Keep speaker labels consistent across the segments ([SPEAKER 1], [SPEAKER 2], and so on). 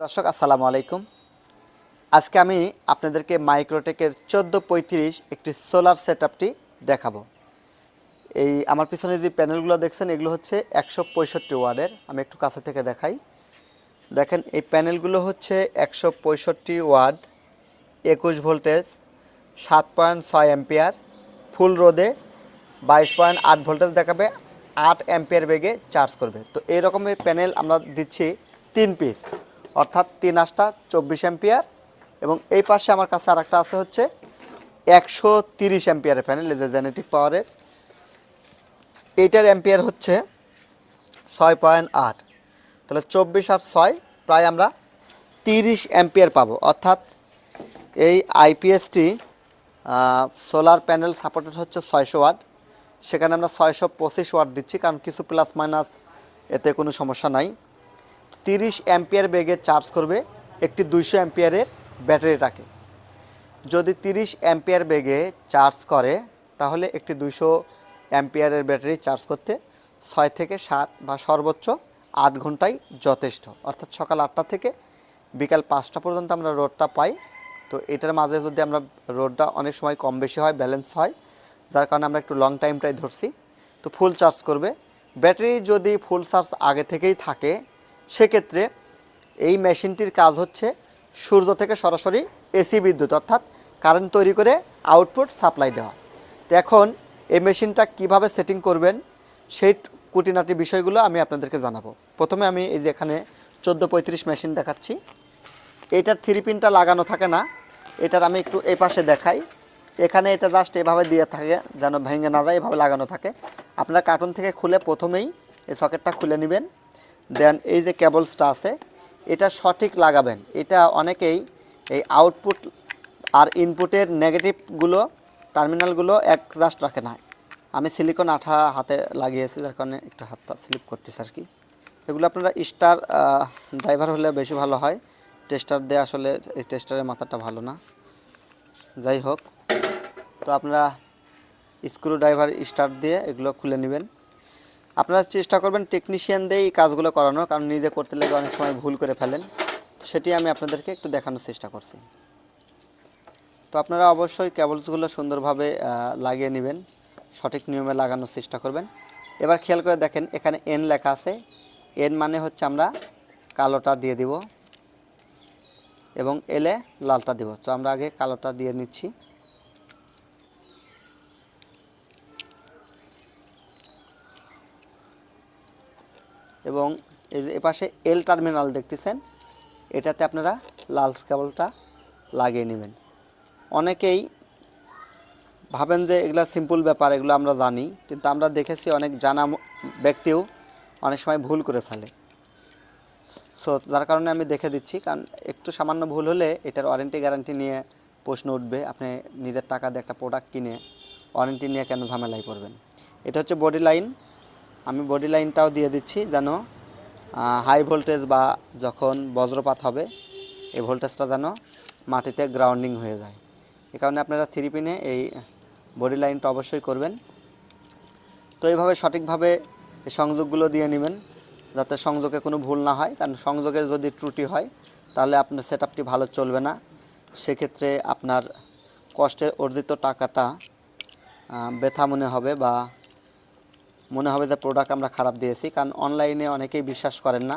[SPEAKER 1] দর্শক, আসসালামু আলাইকুম। আজকে আমি আপনাদেরকে মাইক্রোটেকের চোদ্দ পঁয়ত্রিশ একটি সোলার সেটআপটি দেখাবো। এই আমার পিছনে যে প্যানেলগুলো দেখছেন, এগুলো হচ্ছে একশো পঁয়ষট্টি ওয়ার্ডের। আমি একটু কাছে থেকে দেখাই। দেখেন, এই প্যানেলগুলো হচ্ছে একশো পঁয়ষট্টি ওয়ার্ড, একুশ ভোল্টেজ সাত পয়েন্ট ছয় অ্যাম্পিয়ার ফুল রোদে বাইশ পয়েন্ট আট ভোল্টেজ দেখাবে, আট অ্যাম্পিয়ার বেগে চার্জ করবে। তো এই রকমের প্যানেল আমরা দিচ্ছি তিন পিস অর্থাৎ তিন আটটা চব্বিশ অ্যাম্পিয়ার। এবং এই পাশে আমার কাছে আর একটা আছে হচ্ছে একশো তিরিশ অ্যাম্পিয়ারের প্যানেল যে জেনেটিক পাওয়ারের এইটার অ্যাম্পিয়ার হচ্ছে ছয় পয়েন্ট আট। তাহলে চব্বিশ আর ছয় প্রায় আমরা তিরিশ অ্যাম্পিয়ার পাবো। অর্থাৎ এই আইপিএসটি সোলার প্যানেল সাপোর্টেড হচ্ছে ছয়শো ওয়াট। সেখানে আমরা ছয়শো পঁচিশ ওয়াট দিচ্ছি, কারণ কিছু প্লাস মাইনাস এতে কোনো সমস্যা নাই। তিরিশ অ্যাম্পিয়ার বেগে চার্জ করবে একটি দুইশো অ্যাম্পিয়ারের ব্যাটারিটাকে। যদি তিরিশ অ্যাম্পিয়ার বেগে চার্জ করে, তাহলে একটি দুইশো অ্যাম্পিয়ারের ব্যাটারি চার্জ করতে ছয় থেকে সাত বা সর্বোচ্চ আট ঘন্টাই যথেষ্ট। অর্থাৎ সকাল আটটা থেকে বিকাল পাঁচটা পর্যন্ত আমরা রোডটা পাই। তো এটার মাঝে যদি আমরা রোডটা অনেক সময় কম বেশি হয়, ব্যালেন্স হয়, যার কারণে আমরা একটু লং টাইমটাই ধরছি, তো ফুল চার্জ করবে। ব্যাটারি যদি ফুল চার্জ আগে থেকেই থাকে সেক্ষেত্রে এই মেশিনটির কাজ হচ্ছে সূর্য থেকে সরাসরি এসি বিদ্যুৎ, অর্থাৎ কারেন্ট তৈরি করে আউটপুট সাপ্লাই দেওয়া। তো এখন এই মেশিনটা কীভাবে সেটিং করবেন, সেই কুটিনাটি বিষয়গুলো আমি আপনাদেরকে জানাব। প্রথমে আমি এই যে এখানে চোদ্দ পঁয়ত্রিশ মেশিন দেখাচ্ছি। এটার থ্রি পিনটা লাগানো থাকে না, এটার আমি একটু এই পাশে দেখাই। এখানে এটা জাস্ট এভাবে দিয়ে থাকে, যেন ভেঙে না যায়, এভাবে লাগানো থাকে। আপনারা কার্টুন থেকে খুলে প্রথমেই এই সকেটটা খুলে নেবেন। দেন এই যে কেবলসটা আছে, এটা সঠিক লাগাবেন। এটা অনেকেই এই আউটপুট আর ইনপুটের নেগেটিভগুলো টার্মিনালগুলো এক জাস্ট রাখে না। আমি সিলিকন আঠা হাতে লাগিয়েছি, যার কারণে একটু হাতটা স্লিপ করতেছে আর কি। এগুলো আপনারা স্টার ড্রাইভার হলে বেশি ভালো হয়। টেস্টার দিয়ে আসলে এই টেস্টারের মাথাটা ভালো না। যাই হোক, তো আপনারা স্ক্রু ড্রাইভার স্টার্ট দিয়ে এগুলো খুলে নেবেন। আপনারা চেষ্টা করবেন টেকনিশিয়ান দিয়ে এই কাজগুলো করানো কারণ নিজে করতে লেগে অনেক সময় ভুল করে ফেলেন। সেটি আমি আপনাদেরকে একটু দেখানোর চেষ্টা করছি। তো আপনারা অবশ্যই কেবলসগুলো সুন্দরভাবে লাগিয়ে নেবেন, সঠিক নিয়মে লাগানোর চেষ্টা করবেন। এবার খেয়াল করে দেখেন, এখানে এন লেখা আছে। এন মানে হচ্ছে আমরা কালোটা দিয়ে দিব এবং এলে লালটা দিব। তো আমরা আগে কালোটা দিয়ে নিচ্ছি। এবং এপাশে এল টার্মিনাল দেখতেছেন, এটাতে আপনারা লাল কেবলটা লাগিয়ে নেবেন। অনেকেই ভাবেন যে এগুলো সিম্পল ব্যাপার, এগুলো আমরা জানি, কিন্তু আমরা দেখেছি অনেক জানা ব্যক্তিও অনেক সময় ভুল করে ফেলে। সো যার কারণে আমি দেখে দিচ্ছি, কারণ একটু সামান্য ভুল হলে এটার ওয়ারেন্টি গ্যারান্টি নিয়ে প্রশ্ন উঠবে, আপনি নিজের টাকা দিয়ে একটা প্রোডাক্ট কিনে ওয়ারেন্টি নিয়ে কেন ঝামেলায় করবেন এটা হচ্ছে বডি লাইন আমি বডি লাইনটাও দিয়ে দিচ্ছি যেন হাই ভোল্টেজ বা যখন বজ্রপাত হবে, এই ভোল্টেজটা যেন মাটিতে গ্রাউন্ডিং হয়ে যায়। এ কারণে আপনারা থ্রি পিনে এই বডি লাইনটা অবশ্যই করবেন। তো এইভাবে সঠিকভাবে সংযোগগুলো দিয়ে নেবেন, যাতে সংযোগে কোনো ভুল না হয়। কারণ সংযোগের যদি ত্রুটি হয়, তাহলে আপনার সেট আপটি ভালো চলবে না। সেক্ষেত্রে আপনার কষ্টের অর্জিত টাকাটা ব্যথা মনে হবে বা মনে হবে যে প্রোডাক্ট আমরা খারাপ দিয়েছি। কারণ অনলাইনে অনেকেই বিশ্বাস করেন না।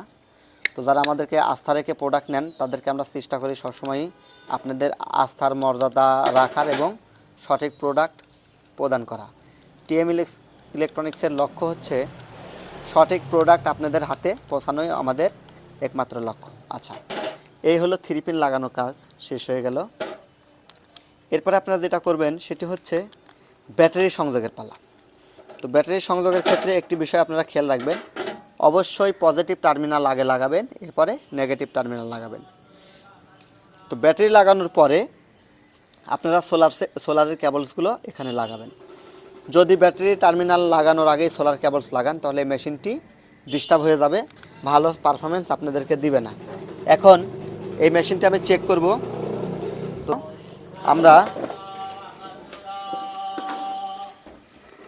[SPEAKER 1] তো যারা আমাদেরকে আস্থা রেখে প্রোডাক্ট নেন, তাদেরকে আমরা চেষ্টা করি সবসময়ই আপনাদের আস্থার মর্যাদা রাখার এবং সঠিক প্রোডাক্ট প্রদান করা। টিএম ইলেকট্রনিক্সের লক্ষ্য হচ্ছে সঠিক প্রোডাক্ট আপনাদের হাতে পৌঁছানোই আমাদের একমাত্র লক্ষ্য। আচ্ছা এই হলো থ্রি পিন লাগানো কাজ, শেষ হয়ে গেল। এরপরে আপনারা যেটা করবেন, সেটি হচ্ছে ব্যাটারি সংযোগের পালা। তো ব্যাটারি সংযোগের ক্ষেত্রে একটি বিষয় আপনারা খেয়াল রাখবেন, অবশ্যই পজিটিভ টার্মিনাল আগে লাগাবেন, এরপরে নেগেটিভ টার্মিনাল লাগাবেন। তো ব্যাটারি লাগানোর পরে আপনারা সোলার সোলারের কেবলসগুলো এখানে লাগাবেন। যদি ব্যাটারি টার্মিনাল লাগানোর আগেই সোলার কেবলস লাগান, তাহলে মেশিনটি ডিস্টার্ব হয়ে যাবে, ভালো পারফরমেন্স আপনাদেরকে দিবে না। এখন এই মেশিনটা আমি চেক করব। তো আমরা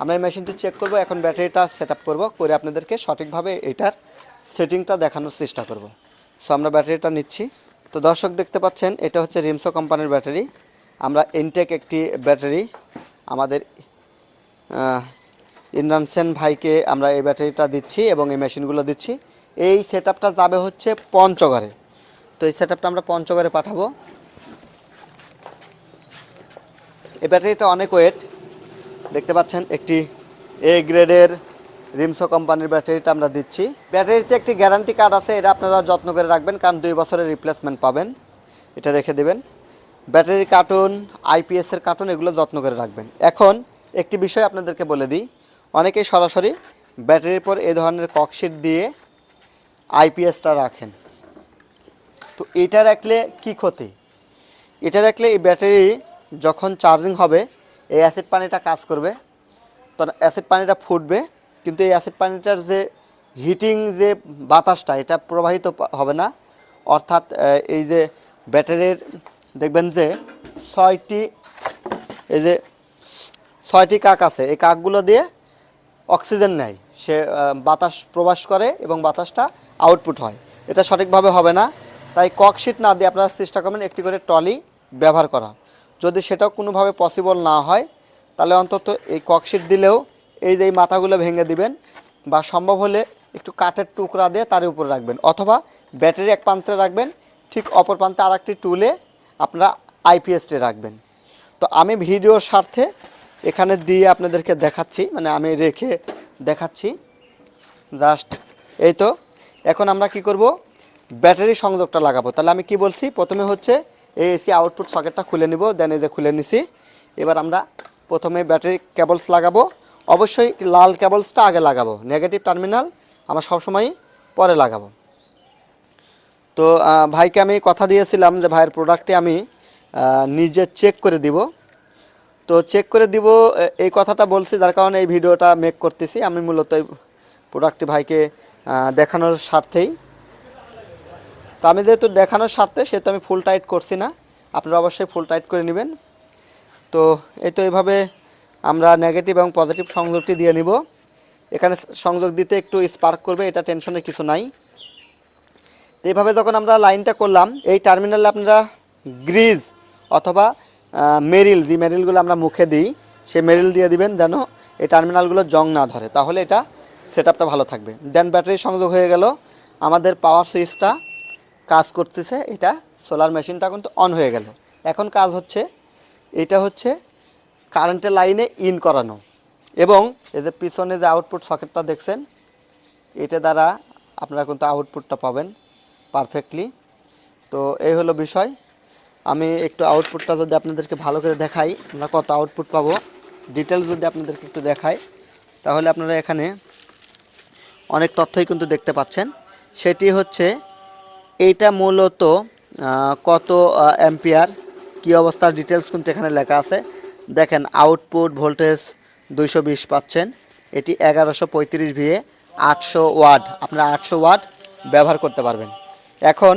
[SPEAKER 1] আমরা এই মেশিনটি চেক করব এখন ব্যাটারিটা সেট আপ করব করে আপনাদেরকে সঠিকভাবে এটার সেটিংটা দেখানোর চেষ্টা করব। সো আমরা ব্যাটারিটা নিচ্ছি। তো দর্শক দেখতে পাচ্ছেন এটা হচ্ছে রিমসো কোম্পানির ব্যাটারি। আমরা ইনটেক একটি ব্যাটারি আমাদের আহ, ইমরান সেন ভাইকে আমরা এই ব্যাটারিটা দিচ্ছি এবং এই মেশিনগুলো দিচ্ছি। এই সেট যাবে হচ্ছে পঞ্চগড়ে। তো এই সেট আমরা পঞ্চগড়ে পাঠাবো। এই ব্যাটারিটা অনেক ওয়েট দেখতে পাচ্ছেন, একটি এ গ্রেডের রিমসো কোম্পানির ব্যাটারিটা আমরা দিচ্ছি। ব্যাটারিতে একটি গ্যারান্টি কার্ড আছে, এটা আপনারা যত্ন করে রাখবেন, কারণ দুই বছরের রিপ্লেসমেন্ট পাবেন। এটা রেখে দেবেন। ব্যাটারির কার্টুন আইপিএসের কার্টুন এগুলো যত্ন করে রাখবেন। এখন একটি বিষয় আপনাদেরকে বলে দিই, অনেকেই সরাসরি ব্যাটারির পর এই ধরনের ককশিট দিয়ে আইপিএসটা রাখেন। তো এটা রাখলে কি ক্ষতি? এটা রাখলে এই ব্যাটারি যখন চার্জিং হবে এই অ্যাসিড পানিটা কাজ করবে। তখন অ্যাসিড পানিটা ফুটবে, কিন্তু এই অ্যাসিড পানিটার যে হিটিং যে বাতাসটা, এটা প্রবাহিত হবে না। অর্থাৎ এই যে ব্যাটারির, দেখবেন যে ছয়টি, এই যে ছয়টি কাক আছে, এই কাকগুলো দিয়ে অক্সিজেন নেয়। সে বাতাস প্রবাস করে এবং বাতাসটা আউটপুট হয়। এটা সঠিকভাবে হবে না। তাই ককশিট না দিয়ে আপনারা চেষ্টা করবেন একটি করে টলি ব্যবহার করা। যদি সেটাও কোনোভাবে পসিবল না হয়, তাহলে অন্তত এই ককশিট দিলেও এই যে এই মাথাগুলো ভেঙে দিবেন বা সম্ভব হলে একটু কাঠের টুকরা দিয়ে তার উপরে রাখবেন অথবা ব্যাটারি এক প্রান্তে রাখবেন, ঠিক অপর প্রান্তে আর একটি টুলে আপনারা আইপিএসটি রাখবেন। তো আমি ভিডিওর স্বার্থে এখানে দিয়ে আপনাদেরকে দেখাচ্ছি মানে আমি রেখে দেখাচ্ছি। জাস্ট এই তো। এখন আমরা কি করব? ব্যাটারি সংযোগটা লাগাবো। তাহলে আমি কি বলছি? প্রথমে হচ্ছে এই এসি আউটপুট সকেটটা খুলে নিব দেন এই যে খুলে নিছি। এবার আমরা প্রথমে ব্যাটারি কেবলস লাগাবো। অবশ্যই লাল কেবলসটা আগে লাগাবো নেগেটিভ টার্মিনাল আমরা সবসময় পরে লাগাবো। তো ভাইকে আমি কথা দিয়েছিলাম যে ভাইয়ের প্রোডাক্টটি আমি নিজে চেক করে দিব। তো চেক করে দিব এই কথাটা বলছি যার কারণে এই ভিডিওটা মেক করতেছি। আমি মূলত প্রোডাক্টটি ভাইকে দেখানোর স্বার্থেই। তো আমি যেহেতু দেখানোর স্বার্থে, সেহেতু আমি ফুল টাইট করছি না। আপনারা অবশ্যই ফুল টাইট করে নেবেন। তো এই তো এইভাবে আমরা নেগেটিভ এবং পজিটিভ সংযোগটি দিয়ে নিব। এখানে সংযোগ দিতে একটু স্পার্ক করবে, এটা টেনশনের কিছু নাই। তো এইভাবে যখন আমরা লাইনটা করলাম, এই টার্মিনালে আপনারা গ্রিজ অথবা মেরিল, যে মেরিলগুলো আমরা মুখে দিই, সেই মেরিল দিয়ে দিবেন যেন এই টার্মিনালগুলো জং না ধরে। তাহলে এটা সেট আপটা ভালো থাকবে। দেন ব্যাটারি সংযোগ হয়ে গেল। আমাদের পাওয়ার সুইচটা কাজ করতেছে, এটা সোলার মেশিনটা কিন্তু অন হয়ে গেল। এখন কাজ হচ্ছে, এটা হচ্ছে কারেন্টের লাইনে ইন করানো। এবং এই যে পিছনে যে আউটপুট সকেটটা দেখছেন, এটা দ্বারা আপনারা কিন্তু আউটপুটটা পাবেন পারফেক্টলি তো এই হলো বিষয়। আমি একটু আউটপুটটা যদি আপনাদেরকে ভালো করে দেখাই, আমরা কত আউটপুট পাবো। ডিটেলস যদি আপনাদেরকে একটু দেখাই, তাহলে আপনারা এখানে অনেক তথ্যই কিন্তু দেখতে পাচ্ছেন। সেটি হচ্ছে এইটা মূলত কত অ্যাম্পিয়ার কী অবস্থার ডিটেলস কিন্তু এখানে লেখা আছে। দেখেন আউটপুট ভোল্টেজ দুইশো বিশ পাচ্ছেন। এটি এগারোশো পঁয়ত্রিশ ভিএ আটশো ওয়াট। আপনারা আটশো ওয়াট ব্যবহার করতে পারবেন। এখন,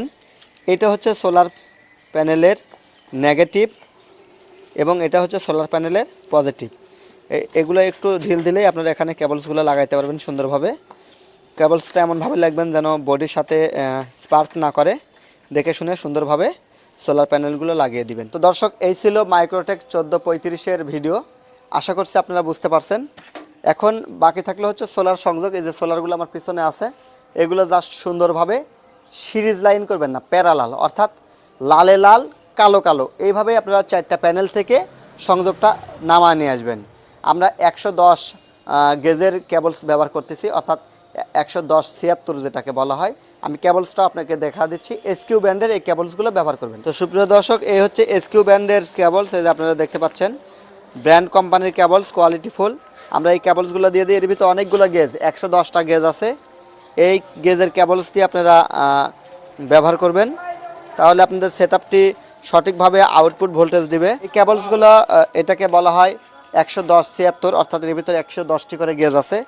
[SPEAKER 1] এটা হচ্ছে সোলার প্যানেলের নেগেটিভ এবং এটা হচ্ছে সোলার প্যানেলের পজিটিভ এগুলো একটু ঢিল দিলেই আপনারা এখানে কেবলসগুলো লাগাইতে পারবেন সুন্দরভাবে। কেবলসটা এমনভাবে লাগবেন যেন বডির সাথে স্পার্ক না করে। দেখে শুনে সুন্দরভাবে সোলার প্যানেলগুলো লাগিয়ে দিবেন। তো দর্শক, এই ছিল মাইক্রোটেক চোদ্দ পঁয়ত্রিশের ভিডিও আশা করছি আপনারা বুঝতে পারছেন। এখন বাকি থাকলে হচ্ছে সোলার সংযোগ, এই যে সোলারগুলো আমার পিছনে আছে, এগুলো জাস্ট সুন্দরভাবে সিরিজ লাইন করবেন না, প্যারালাল, অর্থাৎ লালে লাল, কালো কালো। এইভাবে আপনারা চারটা প্যানেল থেকে সংযোগটা নামায় নিয়ে আসবেন। আমরা একশো দশ গেজের কেবলস ব্যবহার করতেছি, অর্থাৎ একশো দশ ছিয়াত্তর যেটাকে বলা হয়, আমি কেবলসটা আপনাকে দেখা দিচ্ছি এসকিউ ব্যান্ডের এই কেবলসগুলো ব্যবহার করবেন। তো সুপ্রিয় দর্শক, এই হচ্ছে এসকিউ ব্যান্ডের কেবলস, এই যে আপনারা দেখতে পাচ্ছেন, ব্র্যান্ড কোম্পানির কেবলস, কোয়ালিটি ফুল। আমরা এই কেবলসগুলো দিয়ে দিই, এর ভিতরে অনেকগুলো গেজ, একশো দশটা গেজ আছে। এই গেজের কেবলস দিয়ে আপনারা ব্যবহার করবেন। তাহলে আপনাদের সেট আপটি সঠিকভাবে আউটপুট ভোল্টেজ দিবে। এই কেবলসগুলো এটাকে বলা হয় একশো দশ ছিয়াত্তর, অর্থাৎ এর ভিতরে একশো দশটি করে গেজ আছে।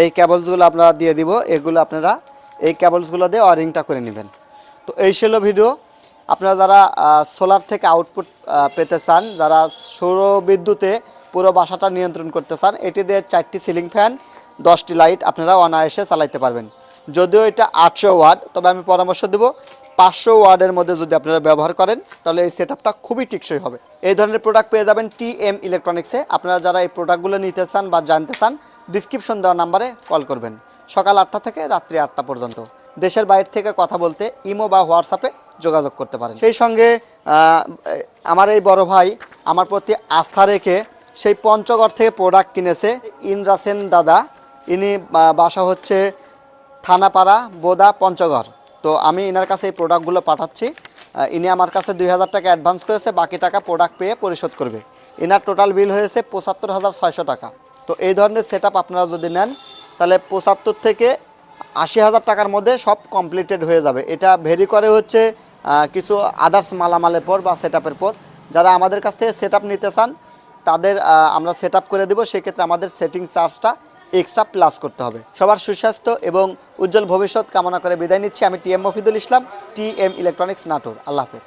[SPEAKER 1] এই ক্যাবলসগুলো আপনারা দিয়ে দিব, এগুলো আপনারা এই ক্যাবলসগুলো দিয়ে ওয়ারিংটা করে নেবেন। তো এই ছিল ভিডিও আপনারা যারা সোলার থেকে আউটপুট পেতে চান, যারা সৌর বিদ্যুতে পুরো বাসাটা নিয়ন্ত্রণ করতে চান, এটি দিয়ে চারটি সিলিং ফ্যান দশটি লাইট আপনারা অনায়াসে চালাইতে পারবেন। যদিও এটা আটশো ওয়ার্ড তবে আমি পরামর্শ দেব পাঁচশো ওয়ার্ডের মধ্যে যদি আপনারা ব্যবহার করেন, তাহলে এই সেট খুবই টিকসই হবে। এই ধরনের প্রোডাক্ট পেয়ে যাবেন টি এম ইলেকট্রনিক্সে আপনারা যারা এই প্রোডাক্টগুলো নিতে চান বা জানতে চান ডিসক্রিপশন দেওয়া নাম্বারে কল করবেন। সকাল আটটা থেকে রাত্রি আটটা পর্যন্ত। দেশের বাইরে থেকে কথা বলতে ইমো বা হোয়াটসঅ্যাপে যোগাযোগ করতে পারেন। সেই সঙ্গে আমার এই বড় ভাই আমার প্রতি আস্থা রেখে সেই পঞ্চগড় থেকে প্রোডাক্ট কিনেছে ইনরাসেন দাদা। ইনি বাসা হচ্ছে থানাপাড়া, বোদা, পঞ্চগড়। তো আমি এনার কাছে এই প্রোডাক্টগুলো পাঠাচ্ছি। ইনি আমার কাছে দুই হাজার টাকা অ্যাডভান্স করেছে, বাকি টাকা প্রোডাক্ট পেয়ে পরিশোধ করবে। এনার টোটাল বিল হয়েছে পঁচাত্তর হাজার ছয়শো টাকা। তো এই ধরনের সেট আপনারা যদি নেন, তাহলে পঁচাত্তর থেকে আশি হাজার টাকার মধ্যে সব কমপ্লিটেড হয়ে যাবে। এটা ভেরি করে হচ্ছে কিছু আদার্স মালামালের পর বা সেট পর। যারা আমাদের কাছ থেকে সেট নিতে চান, তাদের আমরা সেট করে দেবো। সেক্ষেত্রে আমাদের সেটিং চার্জটা এক্সট্রা প্লাস করতে হবে। সবার সুস্বাস্থ্য এবং উজ্জ্বল ভবিষ্যৎ কামনা করে বিদায় নিচ্ছি। আমি T M Mofidul Islam T M electronics Natore. আল্লাহ হাফেজ।